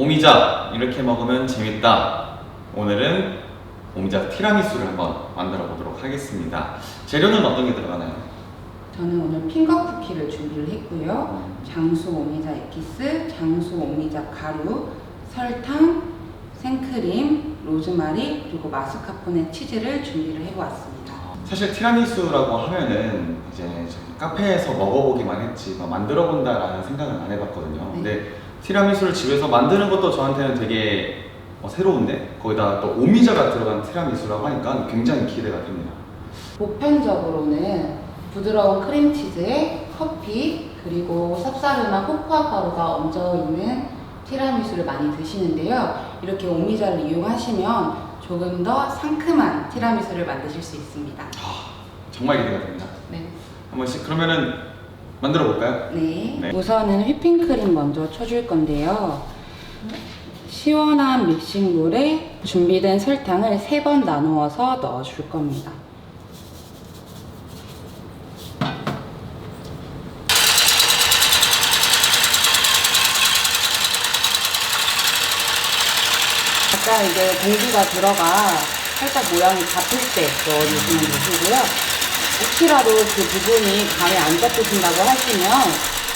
오미자 이렇게 먹으면 재밌다. 오늘은 오미자 티라미수를 한번 만들어 보도록 하겠습니다. 재료는 어떤 게 들어가나요? 저는 오늘 핑거 쿠키를 준비를 했고요. 장수 오미자 에키스, 장수 오미자 가루, 설탕, 생크림, 로즈마리 그리고 마스카포네 치즈를 준비를 해보았습니다. 사실 티라미수라고 하면은 이제 저희 카페에서 먹어보기만 했지 막 만들어 본다라는 생각은 안 해봤거든요. 네. 근데 티라미수를 집에서 만드는 것도 저한테는 되게 어, 새로운데 거기다 또 오미자가 들어간 티라미수라고 하니까 굉장히 기대가 됩니다. 보편적으로는 부드러운 크림치즈에 커피 그리고 쌉싸름한 코코아 가루가 얹어 있는 티라미수를 많이 드시는데요. 이렇게 오미자를 이용하시면 조금 더 상큼한 티라미수를 만드실 수 있습니다. 정말 기대가 됩니다. 네. 한 번씩 그러면은 만들어 볼까요? 네. 네. 우선은 휘핑크림 먼저 쳐줄 건데요. 시원한 믹싱볼에 준비된 설탕을 세번 나누어서 넣어줄 겁니다. 약간 이제 공기가 들어가 살짝 모양이 잡힐 때 넣어주시면 되시고요. 혹시라도 그 부분이 감이 안 잡히신다고 하시면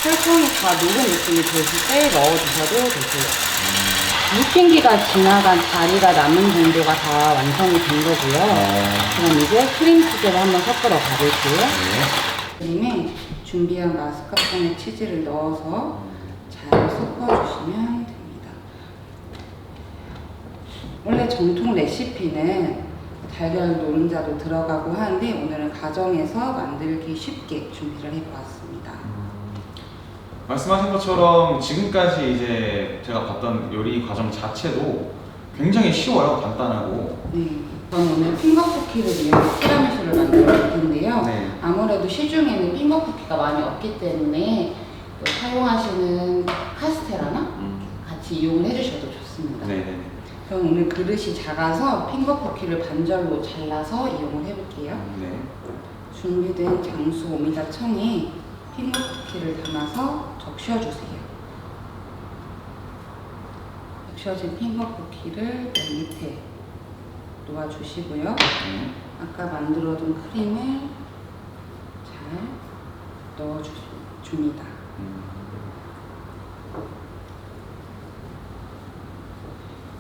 설탕이 다 녹은 느낌이 드실 때 넣어주셔도 되고요. 휘핑기가 지나간 자리가 남은 정도가 다 완성이 된 거고요. 그럼 이제 크림치즈를 한번 섞으러 가볼게요. 네. 크림에 준비한 마스카포네 치즈를 넣어서 잘 섞어주시면 됩니다. 원래 정통 레시피는 달걀 노른자도 들어가고 하는데 오늘은 가정에서 만들기 쉽게 준비를 해보았습니다. 말씀하신 것처럼 지금까지 이제 제가 봤던 요리 과정 자체도 굉장히 쉬워요, 간단하고. 네, 저는 오늘 핑거 쿠키를 이용해 티라미수를 만들어 볼 텐데요. 네. 아무래도 시중에는 핑거 쿠키가 많이 없기 때문에 또 사용하시는 카스테라나 음. 같이 이용을 해주셔도 좋습니다. 네네. 저는 오늘 그릇이 작아서 핑거 쿠키를 반절로 잘라서 이용을 해볼게요. 네. 준비된 장수 오미자 청에 핑거 쿠키를 담아서 적셔주세요. 적셔진 핑거 쿠키를 맨 밑에 놓아주시고요. 네. 아까 만들어둔 크림을 잘 넣어줍니다. 음.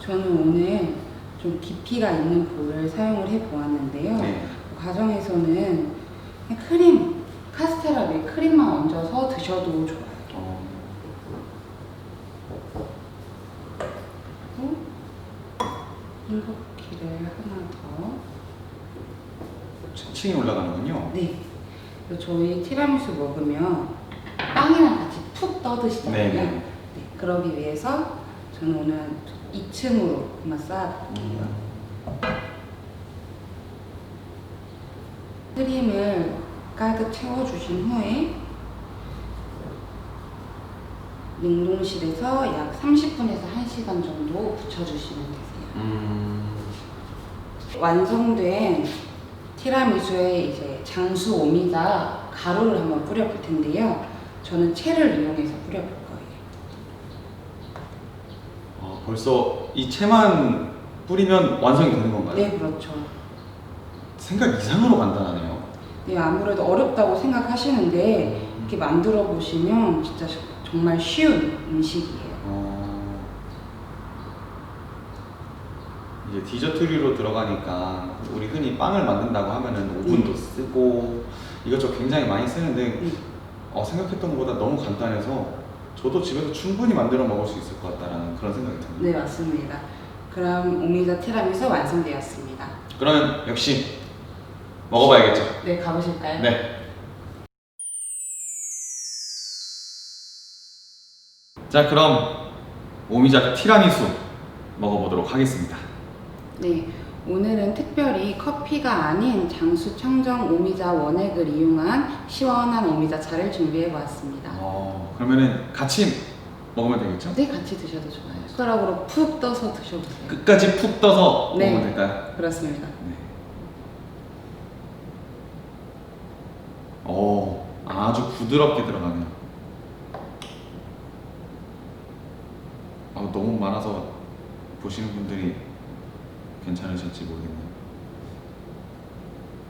저는 오늘 좀 깊이가 있는 볼을 사용을 해 보았는데요. 네. 과정에서는 그냥 크림, 카스테라 위에 크림만 얹어서 드셔도 좋아요. 어. 그리고 흰쿠키를 하나 더. 층이 올라가는군요. 네. 저희 티라미수 먹으면 빵이랑 같이 푹 떠드시잖아요. 네네. 네. 그러기 위해서 저는 오늘 2층으로 한번 쌓아볼게요. 크림을 가득 채워주신 후에 냉동실에서 약 30분에서 1시간 정도 붙여주시면 되세요. 음. 완성된 티라미수에 이제 장수 오미자 가루를 한번 뿌려볼 텐데요. 저는 채를 이용해서 뿌려볼 거예요. 어, 벌써 이 채만 뿌리면 완성이 되는 건가요? 네, 그렇죠. 생각 이상으로 간단하네요. 네, 아무래도 어렵다고 생각하시는데 이렇게 만들어 보시면 진짜 정말 쉬운 음식이에요. 어... 이제 디저트류로 들어가니까 우리 흔히 빵을 만든다고 하면은 오븐도 음. 쓰고 이것저것 굉장히 많이 쓰는데 음. 어, 생각했던 것보다 너무 간단해서 저도 집에서 충분히 만들어 먹을 수 있을 것 같다라는 그런 생각이 듭니다. 네, 맞습니다. 그럼 오미자 티라미수 완성되었습니다. 그러면 역시 먹어봐야겠죠. 네, 가보실까요? 네. 자, 그럼 오미자 티라미수 먹어보도록 하겠습니다. 네, 오늘은 특별히 커피가 아닌 장수 청정 오미자 원액을 이용한 시원한 오미자 차를 준비해 보았습니다. 어, 그러면은 같이 먹으면 되겠죠? 네, 같이 드셔도 좋아요. 숟가락으로 푹 떠서 드셔보세요. 끝까지 푹 떠서 네. 먹으면 될까요? 그렇습니다. 네. 오, 아주 부드럽게 들어가네요. 어, 아, 너무 많아서 보시는 분들이 괜찮으실지 모르겠네요.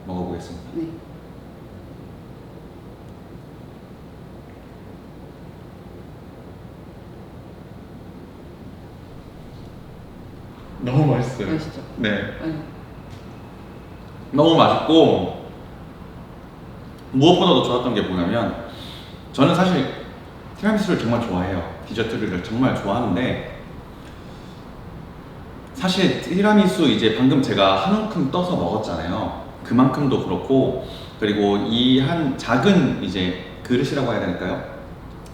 먹어보겠습니다. 네. 너무 맛있어요. 맛있죠? 네. 네. 너무 맛있고 무엇보다도 좋았던 게 뭐냐면 저는 사실 티라미수를 정말 좋아해요. 디저트를 정말 좋아하는데 사실 티라미수 이제 방금 제가 한 움큼 떠서 먹었잖아요. 그만큼도 그렇고 그리고 이 한 작은 이제 그릇이라고 해야 될까요?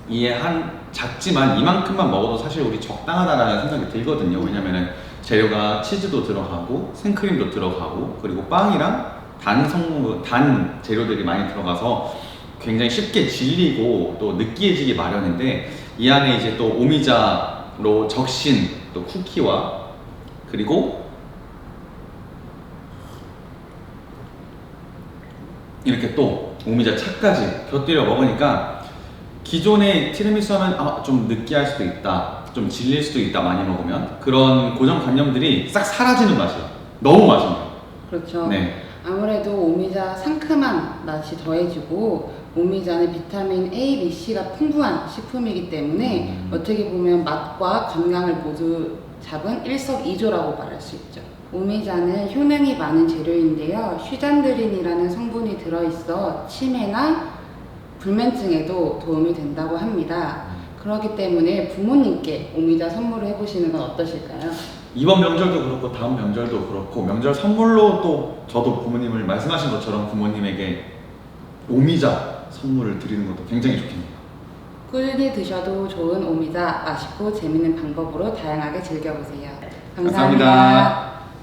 이한 작지만 이만큼만 먹어도 사실 우리 적당하다라는 생각이 들거든요. 왜냐면은 재료가 치즈도 들어가고 생크림도 들어가고 그리고 빵이랑 단 성분, 단 재료들이 많이 들어가서 굉장히 쉽게 질리고 또 느끼해지기 마련인데 이 안에 이제 또 오미자로 적신 또 쿠키와 그리고 이렇게 또 오미자 차까지 곁들여 먹으니까 기존의 티라미수 하면 아, 좀 느끼할 수도 있다, 좀 질릴 수도 있다 많이 먹으면 그런 고정관념들이 싹 사라지는 맛이에요. 너무 맛있네요. 그렇죠. 네. 아무래도 오미자 상큼한 맛이 더해지고 오미자는 비타민 A, B, C가 풍부한 식품이기 때문에 음. 어떻게 보면 맛과 건강을 모두 잡은 일석이조라고 말할 수 있죠. 오미자는 효능이 많은 재료인데요. 슈잔드린이라는 성분이 들어있어 치매나 불면증에도 도움이 된다고 합니다. 그렇기 때문에 부모님께 오미자 선물을 해보시는 건 어떠실까요? 이번 명절도 그렇고 다음 명절도 그렇고 명절 선물로 또 저도 부모님을 말씀하신 것처럼 부모님에게 오미자 선물을 드리는 것도 굉장히 좋겠네요. 꾸준히 드셔도 좋은 오미자 맛있고 재밌는 방법으로 다양하게 즐겨보세요. 감사합니다.